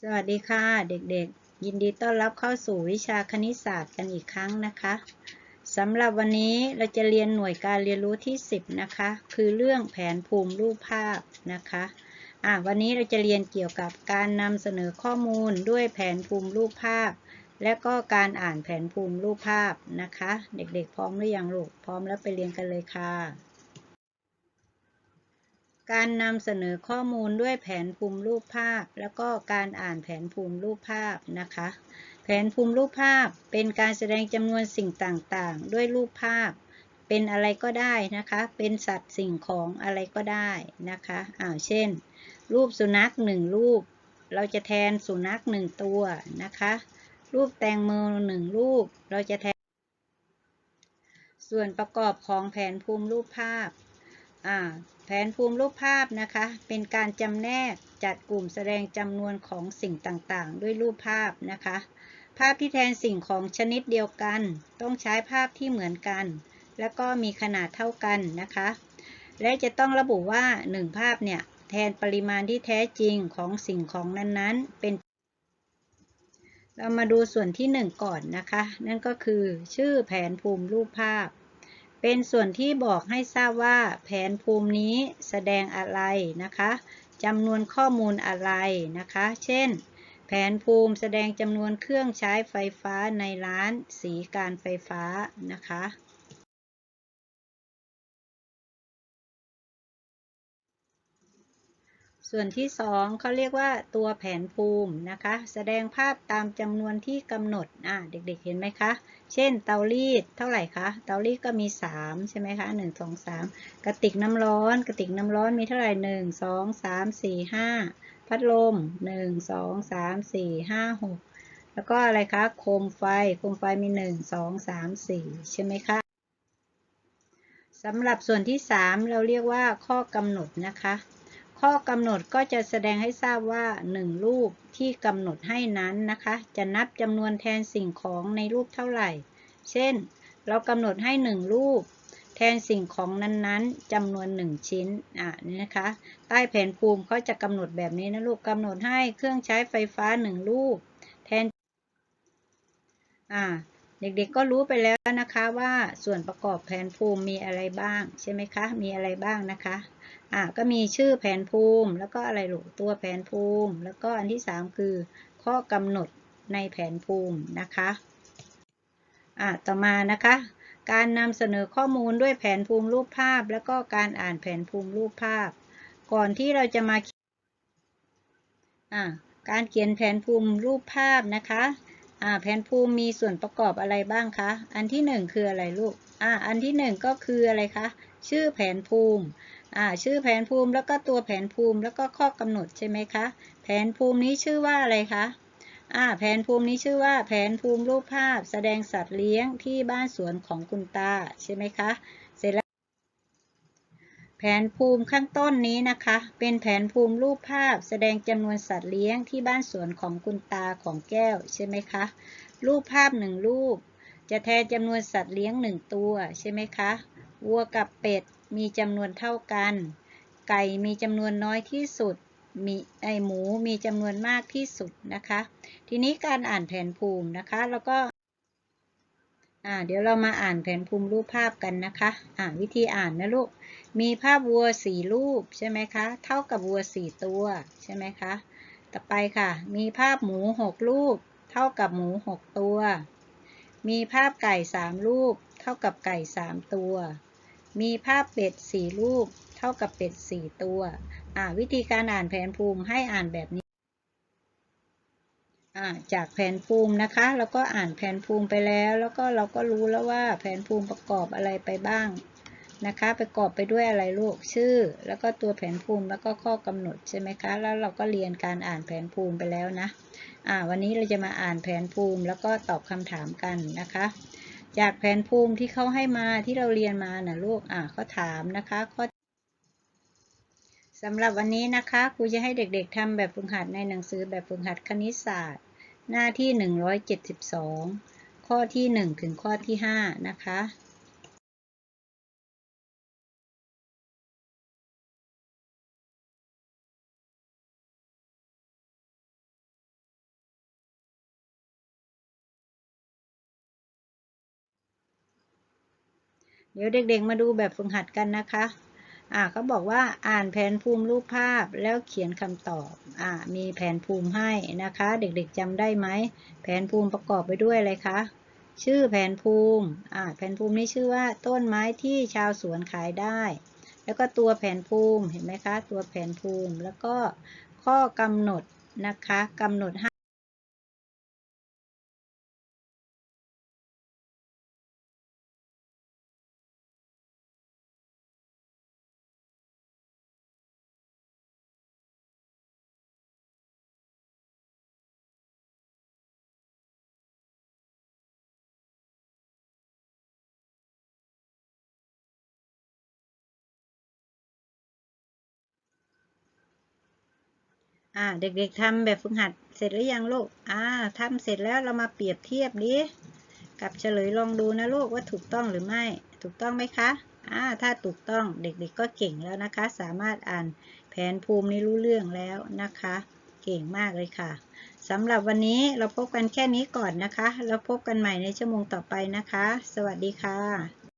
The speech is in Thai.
สวัสดีค่ะ เด็กๆ ยินดีต้อนรับเข้าสู่วิชาคณิตศาสตร์กันอีกครั้งนะคะสำหรับวันนี้เราจะเรียนหน่วยการเรียนรู้ที่ 10 นะคะ คือเรื่องแผนภูมิรูปภาพนะคะอะวันนี้เราจะเรียนเกี่ยวกับการนำเสนอข้อมูลด้วยแผนภูมิรูปภาพ และก็การอ่านแผนภูมิรูปภาพนะคะ เด็กๆ พร้อมหรือยังลูกพร้อมแล้วไปเรียนกันเลยค่ะ การนำเสนอข้อมูลด้วยแผนภูมิรูปภาพ แล้วก็การอ่านแผนภูมิรูปภาพนะคะ แผนภูมิรูปภาพเป็นการแสดงจำนวนสิ่งต่างๆ ด้วยรูปภาพ เป็นอะไรก็ได้นะคะ เป็นสัตว์สิ่งของอะไรก็ได้นะคะอ่าเช่น รูปสุนัขหนึ่งรูป เราจะแทนสุนัขหนึ่งตัวนะคะ รูปแตงโมหนึ่งรูป เราจะแทน ส่วนประกอบของแผนภูมิรูปภาพอ่า แผนภูมิรูปภาพนะคะ เป็นการจำแนกจัดกลุ่มแสดงจำนวนของสิ่งต่างๆ ด้วยรูปภาพนะคะ ภาพที่แทนสิ่งของชนิดเดียวกัน ต้องใช้ภาพที่เหมือนกัน แล้วก็มีขนาดเท่ากันนะคะ และจะต้องระบุว่า 1 ภาพเนี่ยแทนปริมาณที่แท้จริงของสิ่งของนั้นๆ เป็น เรามาดูส่วนที่ 1 ก่อนนะคะ นั่นก็คือชื่อแผนภูมิรูปภาพ เป็นส่วนที่บอกให้ทราบว่าแผนภูมินี้แสดงอะไรนะคะจำนวนข้อมูลอะไรนะคะ เช่น แผนภูมิแสดงจำนวนเครื่องใช้ไฟฟ้าในร้านสีการไฟฟ้านะคะ ส่วนที่2เขาเรียกว่าตัวแผนภูมินะคะ แสดงภาพตามจำนวนที่กำหนดอะเด็กๆเห็นไหมคะ เช่นเตารีดเท่าไหร่คะ เตารีดก็มี 3 ใช่ไหมคะ 1 2 3 กระติกน้ำร้อน กระติกน้ำร้อนมีเท่าไหร่ 1 2 3 4 5 พัดลม 1 2 3 4 5 6 แล้วก็อะไรคะ โคมไฟ โคมไฟมี 1 2 3 4 ใช่ไหมคะสำหรับส่วนที่ 3 เราเรียกว่าข้อกำหนดนะคะ ข้อกำหนดก็จะแสดงให้ทราบว่า 1 รูปที่กำหนดให้นั้นนะคะ จะนับจำนวนแทนสิ่งของในรูปเท่าไหร่ เช่น เรากำหนดให้ 1 รูป แทนสิ่งของนั้นๆจำนวน 1 ชิ้น อ่านี่นะคะ ใต้แผนภูมิเขาจะกำหนดแบบนี้นะลูกกำหนดให้เครื่องใช้ไฟฟ้า 1 รูป แทน อ่าเด็กๆ ก็รู้ไปแล้วนะคะว่าส่วนประกอบแผนภูมิมีอะไรบ้าง ใช่ไหมคะ มีอะไรบ้างนะคะ อ่าก็มีชื่อแผนภูมิ แล้วก็อะไรลูกตัวแผนภูมิ แล้วก็อันที่ 3 คือ ข้อกำหนดในแผนภูมินะคะอ่าต่อมานะคะ การนำเสนอข้อมูลด้วยแผนภูมิรูปภาพ แล้วก็การอ่านแผนภูมิรูปภาพ ก่อนที่เราจะมาอ่าการเขียนแผนภูมิรูปภาพนะคะอ่าแผนภูมิมีส่วนประกอบอะไรบ้างคะ อันที่หนึ่งคืออะไรลูกอ่าอันที่หนึ่งก็คืออะไรคะ ชื่อแผนภูมิ อ่าชื่อแผนภูมิแล้วก็ตัวแผนภูมิแล้วก็ข้อกำหนดใช่ไหมคะ แผนภูมินี้ชื่อว่าอะไรคะอ่าแผนภูมินี้ชื่อว่าแผนภูมิรูปภาพ แสดงสัตว์เลี้ยงที่บ้านสวนของคุณตาใช่ไหมคะเสร็จแล้ว แผนภูมิข้างต้นนี้นะคะ เป็นแผนภูมิรูปภาพ แสดงจำนวนสัตว์เลี้ยงที่บ้านสวนของคุณตาของแก้วใช่ไหมคะรูปภาพหนึ่งรูป จะแทนจำนวนสัตว์เลี้ยงหนึ่งตัวใช่ไหมคะวัวกับเป็ด มีจำนวนเท่ากัน ไก่มีจำนวนน้อยที่สุด มีไอหมูมีจำนวนมากที่สุดนะคะ ทีนี้การอ่านแผนภูมินะคะ แล้วก็อ่าเดี๋ยวเรามาอ่านแผนภูมิรูปภาพกันนะคะ อ่าวิธีอ่านนะลูก มีภาพวัวสี่รูปใช่ไหมคะ เท่ากับวัวสี่ตัวใช่ไหมคะ ต่อไปค่ะ มีภาพหมูหกรูป เท่ากับหมูหกตัว มีภาพไก่สามรูป เท่ากับไก่สามตัว มีภาพเป็ดสี่รูป เท่ากับเป็ดสี่ตัว อ่า วิธีการอ่านแผนภูมิให้อ่านแบบนี้ อ่า จากแผนภูมินะคะ แล้วก็อ่านแผนภูมิไปแล้ว แล้วก็เราก็รู้แล้วว่าแผนภูมิประกอบอะไรไปบ้างนะคะ ประกอบไปด้วยอะไรลูก ชื่อ แล้วก็ตัวแผนภูมิ แล้วก็ข้อกำหนดใช่ไหมคะ แล้วเราก็เรียนการอ่านแผนภูมิไปแล้วนะ อ่า วันนี้เราจะมาอ่านแผนภูมิ แล้วก็ตอบคำถามกันนะคะ จากแผนภูมิที่เขาให้มาที่เราเรียนมานะลูก อ่าเขาถามนะคะข้อสำหรับวันนี้นะคะครูจะให้เด็กๆทำแบบฝึกหัดในหนังสือแบบฝึกหัดคณิตศาสตร์ หน้าที่ 172 ข้อที่ 1 ถึงข้อที่ 5 นะคะ เดี๋ยวเด็กๆมาดูแบบฝึกหัดกันนะคะ อ่าเขาบอกว่าอ่านแผนภูมิรูปภาพแล้วเขียนคำตอบ อ่า มีแผนภูมิให้นะคะ เด็กๆจำได้ไหม แผนภูมิประกอบไปด้วยอะไรคะ ชื่อแผนภูมิ อ่า แผนภูมินี้ชื่อว่าต้นไม้ที่ชาวสวนขายได้ แล้วก็ตัวแผนภูมิ เห็นไหมคะ ตัวแผนภูมิ แล้วก็ข้อกำหนดนะคะกำหนด อ่า เด็กๆทำแบบฝึกหัดเสร็จหรือยังลูก อ่าทำเสร็จแล้วเรามาเปรียบเทียบดิ กับเฉลยลองดูนะลูกว่าถูกต้องหรือไม่ ถูกต้องไหมคะ อ่า ถ้าถูกต้องเด็กๆก็เก่งแล้วนะคะ สามารถอ่านแผนภูมินี้รู้เรื่องแล้วนะคะ เก่งมากเลยค่ะสำหรับวันนี้เราพบกันแค่นี้ก่อนนะคะแล้วพบกันใหม่ในชั่วโมงต่อไปนะคะ สวัสดีค่ะ